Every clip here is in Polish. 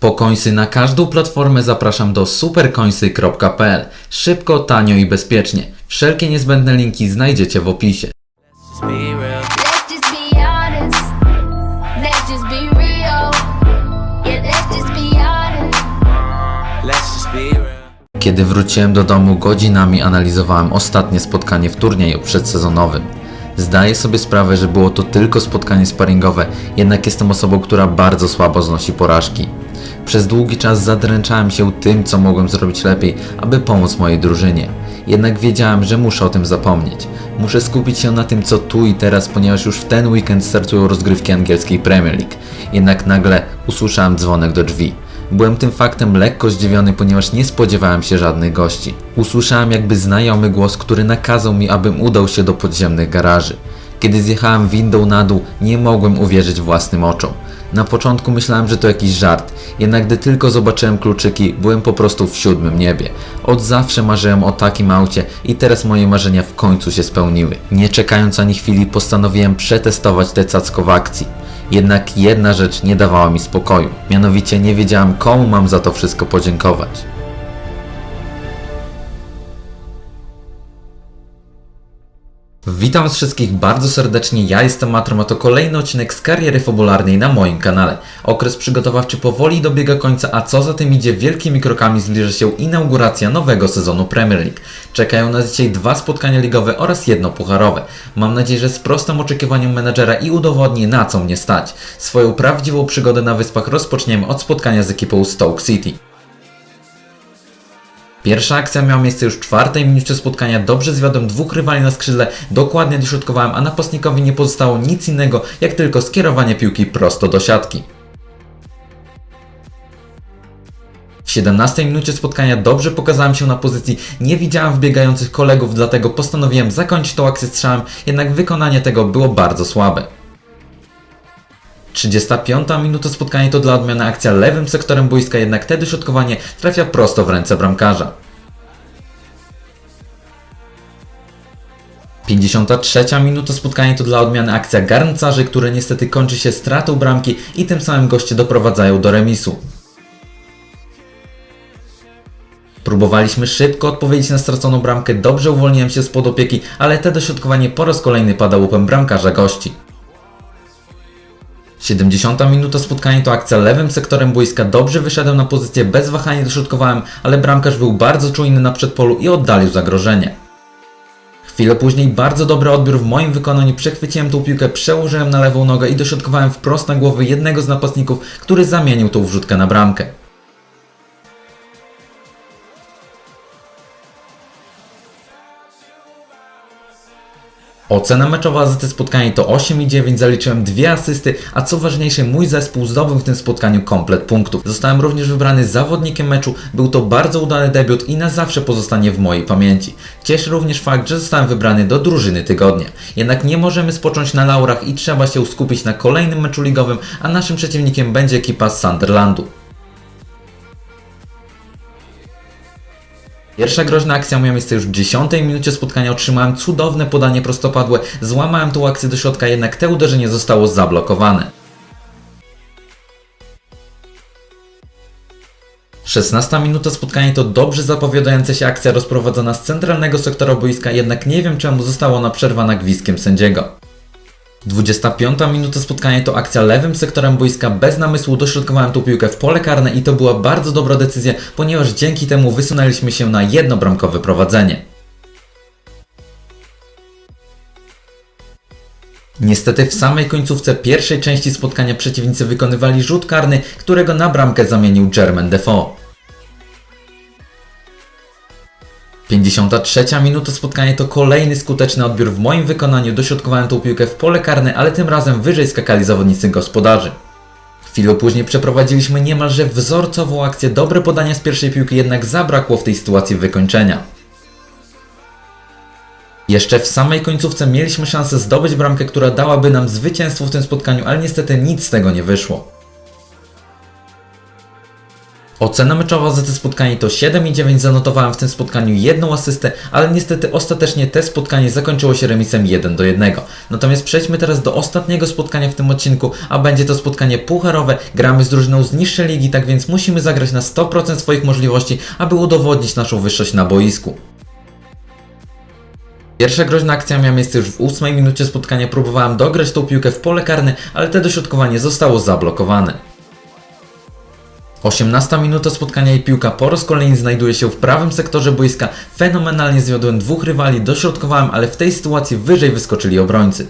Po końsy na każdą platformę zapraszam do superkońsy.pl. Szybko, tanio i bezpiecznie. Wszelkie niezbędne linki znajdziecie w opisie. Just be real. Let's just be honest. Let's just be real. Yeah, let's just be honest. Let's just be real. Kiedy wróciłem do domu, godzinami analizowałem ostatnie spotkanie w turnieju przedsezonowym. Zdaję sobie sprawę, że było to tylko spotkanie sparingowe, jednak jestem osobą, która bardzo słabo znosi porażki. Przez długi czas zadręczałem się tym, co mogłem zrobić lepiej, aby pomóc mojej drużynie. Jednak wiedziałem, że muszę o tym zapomnieć. Muszę skupić się na tym, co tu i teraz, ponieważ już w ten weekend startują rozgrywki angielskiej Premier League. Jednak nagle usłyszałem dzwonek do drzwi. Byłem tym faktem lekko zdziwiony, ponieważ nie spodziewałem się żadnych gości. Usłyszałem jakby znajomy głos, który nakazał mi, abym udał się do podziemnych garaży. Kiedy zjechałem windą na dół, nie mogłem uwierzyć własnym oczom. Na początku myślałem, że to jakiś żart, jednak gdy tylko zobaczyłem kluczyki, byłem po prostu w siódmym niebie. Od zawsze marzyłem o takim aucie i teraz moje marzenia w końcu się spełniły. Nie czekając ani chwili, postanowiłem przetestować te cacko w akcji. Jednak jedna rzecz nie dawała mi spokoju. Mianowicie nie wiedziałem, komu mam za to wszystko podziękować. Witam wszystkich bardzo serdecznie, ja jestem Matrom, a to kolejny odcinek z kariery fabularnej na moim kanale. Okres przygotowawczy powoli dobiega końca, a co za tym idzie, wielkimi krokami zbliża się inauguracja nowego sezonu Premier League. Czekają nas dzisiaj dwa spotkania ligowe oraz jedno pucharowe. Mam nadzieję, że sprostam oczekiwaniom menadżera i udowodnię na co mnie stać. Swoją prawdziwą przygodę na wyspach rozpoczniemy od spotkania z ekipą Stoke City. Pierwsza akcja miała miejsce już w czwartej minucie spotkania. Dobrze zwiodłem dwóch rywali na skrzydle, dokładnie dośrodkowałem, a napastnikowi nie pozostało nic innego, jak tylko skierowanie piłki prosto do siatki. W 17 minucie spotkania dobrze pokazałem się na pozycji, nie widziałem wbiegających kolegów, dlatego postanowiłem zakończyć tą akcję strzałem, jednak wykonanie tego było bardzo słabe. 35 minuta spotkania to dla odmiany akcja lewym sektorem boiska, jednak te dośrodkowanie trafia prosto w ręce bramkarza. 53 minuta spotkania to dla odmiany akcja garncarzy, które niestety kończy się stratą bramki i tym samym goście doprowadzają do remisu. Próbowaliśmy szybko odpowiedzieć na straconą bramkę, dobrze uwolniłem się spod opieki, ale te dośrodkowanie po raz kolejny pada łupem bramkarza gości. 70 minuta spotkania to akcja lewym sektorem boiska. Dobrze wyszedłem na pozycję, bez wahania dośrodkowałem, ale bramkarz był bardzo czujny na przedpolu i oddalił zagrożenie. Chwilę później bardzo dobry odbiór w moim wykonaniu, przechwyciłem tą piłkę, przełożyłem na lewą nogę i dośrodkowałem wprost na głowę jednego z napastników, który zamienił tą wrzutkę na bramkę. Ocena meczowa za te spotkanie to 8,9, zaliczyłem dwie asysty, a co ważniejsze, mój zespół zdobył w tym spotkaniu komplet punktów. Zostałem również wybrany zawodnikiem meczu, był to bardzo udany debiut i na zawsze pozostanie w mojej pamięci. Cieszy również fakt, że zostałem wybrany do drużyny tygodnia. Jednak nie możemy spocząć na laurach i trzeba się skupić na kolejnym meczu ligowym, a naszym przeciwnikiem będzie ekipa z Sunderlandu. Pierwsza groźna akcja miała miejsce już w 10 minucie spotkania. Otrzymałem cudowne podanie prostopadłe, złamałem tą akcję do środka, jednak te uderzenie zostało zablokowane. 16 minuta spotkania to dobrze zapowiadająca się akcja rozprowadzona z centralnego sektora boiska, jednak nie wiem czemu została ona przerwana gwizdkiem sędziego. 25 minuta spotkania to akcja lewym sektorem boiska. Bez namysłu dośrodkowałem tą piłkę w pole karne i to była bardzo dobra decyzja, ponieważ dzięki temu wysunęliśmy się na jednobramkowe prowadzenie. Niestety w samej końcówce pierwszej części spotkania przeciwnicy wykonywali rzut karny, którego na bramkę zamienił Jermaine Defoe. 53 minuta spotkania to kolejny skuteczny odbiór w moim wykonaniu. Dośrodkowałem tą piłkę w pole karne, ale tym razem wyżej skakali zawodnicy gospodarzy. Chwilę później przeprowadziliśmy niemalże wzorcową akcję. Dobre podania z pierwszej piłki, jednak zabrakło w tej sytuacji wykończenia. Jeszcze w samej końcówce mieliśmy szansę zdobyć bramkę, która dałaby nam zwycięstwo w tym spotkaniu, ale niestety nic z tego nie wyszło. Ocena meczowa za te spotkanie to 7,9, zanotowałem w tym spotkaniu jedną asystę, ale niestety ostatecznie te spotkanie zakończyło się remisem 1 do 1. Natomiast przejdźmy teraz do ostatniego spotkania w tym odcinku, a będzie to spotkanie pucharowe. Gramy z drużyną z niższej ligi, tak więc musimy zagrać na 100% swoich możliwości, aby udowodnić naszą wyższość na boisku. Pierwsza groźna akcja miała miejsce już w 8 minucie spotkania. Próbowałem dograć tą piłkę w pole karne, ale te dośrodkowanie zostało zablokowane. 18 minuta spotkania i piłka po raz kolejny znajduje się w prawym sektorze boiska. Fenomenalnie zwiodłem dwóch rywali, dośrodkowałem, ale w tej sytuacji wyżej wyskoczyli obrońcy.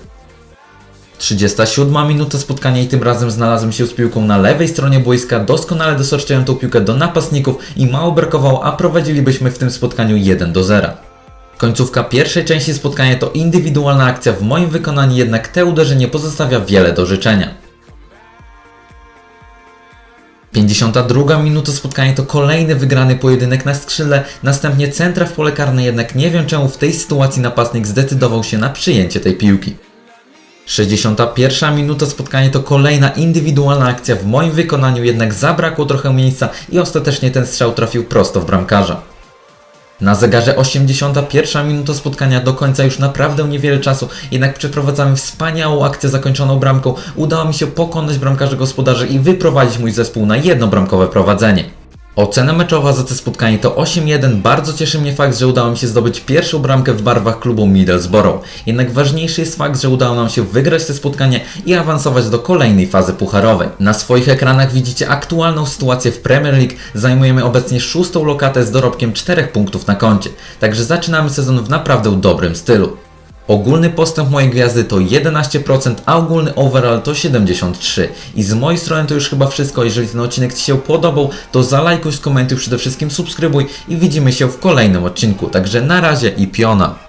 37 minuta spotkania i tym razem znalazłem się z piłką na lewej stronie boiska, doskonale dostarczyłem tą piłkę do napastników i mało brakowało, a prowadzilibyśmy w tym spotkaniu 1 do 0. Końcówka pierwszej części spotkania to indywidualna akcja w moim wykonaniu, jednak te uderzenie pozostawia wiele do życzenia. 52 minuta spotkania to kolejny wygrany pojedynek na skrzydle, następnie centra w pole karne, jednak nie wiem czemu w tej sytuacji napastnik zdecydował się na przyjęcie tej piłki. 61 minuta spotkania to kolejna indywidualna akcja w moim wykonaniu, jednak zabrakło trochę miejsca i ostatecznie ten strzał trafił prosto w bramkarza. Na zegarze 81 minuta spotkania do końca już naprawdę niewiele czasu, jednak przeprowadzamy wspaniałą akcję zakończoną bramką. Udało mi się pokonać bramkarzy gospodarzy i wyprowadzić mój zespół na jednobramkowe prowadzenie. Ocena meczowa za to spotkanie to 8-1. Bardzo cieszy mnie fakt, że udało mi się zdobyć pierwszą bramkę w barwach klubu Middlesbrough. Jednak ważniejszy jest fakt, że udało nam się wygrać te spotkanie i awansować do kolejnej fazy pucharowej. Na swoich ekranach widzicie aktualną sytuację w Premier League. Zajmujemy obecnie szóstą lokatę z dorobkiem 4 punktów na koncie. Także zaczynamy sezon w naprawdę dobrym stylu. Ogólny postęp mojej gwiazdy to 11%, a ogólny overall to 73%. I z mojej strony to już chyba wszystko. Jeżeli ten odcinek Ci się podobał, to zalajkuj, skomentuj, przede wszystkim subskrybuj i widzimy się w kolejnym odcinku. Także na razie i piona.